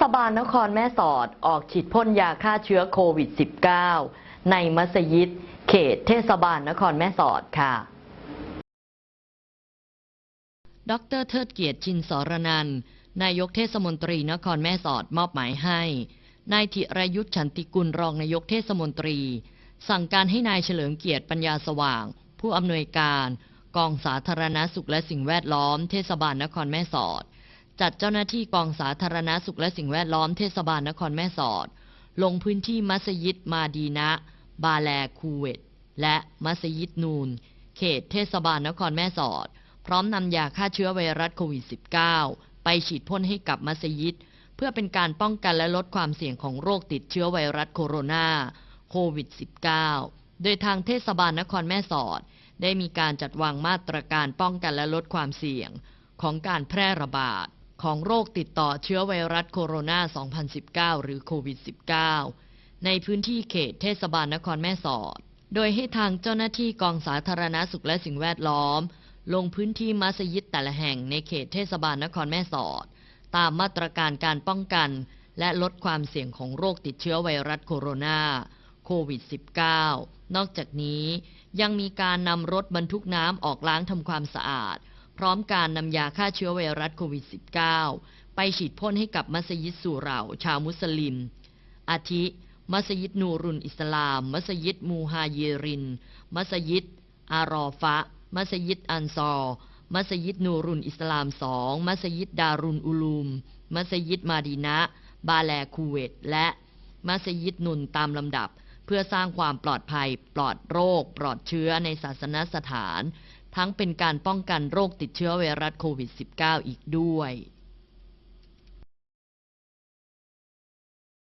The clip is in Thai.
ศบาลนครแม่สอดออกฉีดพ่นยาฆ่าเชื้อโควิด -19 ในมัสยิด เขตเทศบาลนครแม่สอดค่ะ ดรเทิดเกียรติชินสรนัน นายกเทศมนตรีนครแม่สอดมอบหมายให้ นายธิรยุทธฉันติกุลรองนายกเทศมนตรี สั่งการให้นายเฉลิมเกียรติปัญญาสว่าง ผู้อำนวยการ กองสาธารณสุขและสิ่งแวดล้อม เทศบาลนครแม่สอด จัดเจ้าหน้าที่กองสาธารณสุขและสิ่งแวดล้อมเทศบาลนครแม่สอด ลงพื้นที่มัสยิดมาดีนะ บาแลคูเวตและมัสยิดนูน เขตเทศบาลนครแม่สอด พร้อมนำยาฆ่าเชื้อไวรัสโควิด -19 ไปฉีดพ่นให้กับมัสยิด เพื่อเป็นการป้องกันและลดความเสี่ยงของโรคติดเชื้อไวรัสโคโรนาโควิด -19 โดยทางเทศบาลนครแม่สอด ได้มีการจัดวางมาตรการป้องกันและลดความเสี่ยงของการแพร่ระบาด ของโรคติดต่อเชื้อไวรัสโคโรนา 2019 หรือโควิด -19 ในพื้นที่เขตเทศบาลนครแม่สอด โดยให้ทางเจ้าหน้าที่กองสาธารณสุขและสิ่งแวดล้อม ลงพื้นที่มัสยิดแต่ละแห่งในเขตเทศบาลนครแม่สอด ตามมาตรการการป้องกัน และลดความเสี่ยงของโรคติดเชื้อไวรัสโคโรนาโควิด -19 นอกจากนี้ยังมีการนำรถบรรทุกน้ำออกล้างทำความสะอาด พร้อมการนำยาฆ่าเชื้อไวรัสโควิด -19 ไปฉีดพ่นให้กับมัสยิดสุเหร่าชาวมุสลิม อาทิ มัสยิดนูรุนอิสลาม มัสยิดมูฮาเยริน มัสยิด อารอฟะ มัสยิดอันซอร์มัสยิดนูรุนอิสลามสองมัสยิดดารุนอุลูม มัสยิดมาดีนะ บาแลคูเวต และมัสยิดนุนตามลำดับ เพื่อสร้างความปลอดภัย ปลอดโรค ปลอดเชื้อในศาสนสถาน ทั้งเป็นการป้องกันโรคติดเชื้อไวรัสโควิด -19 อีกด้วย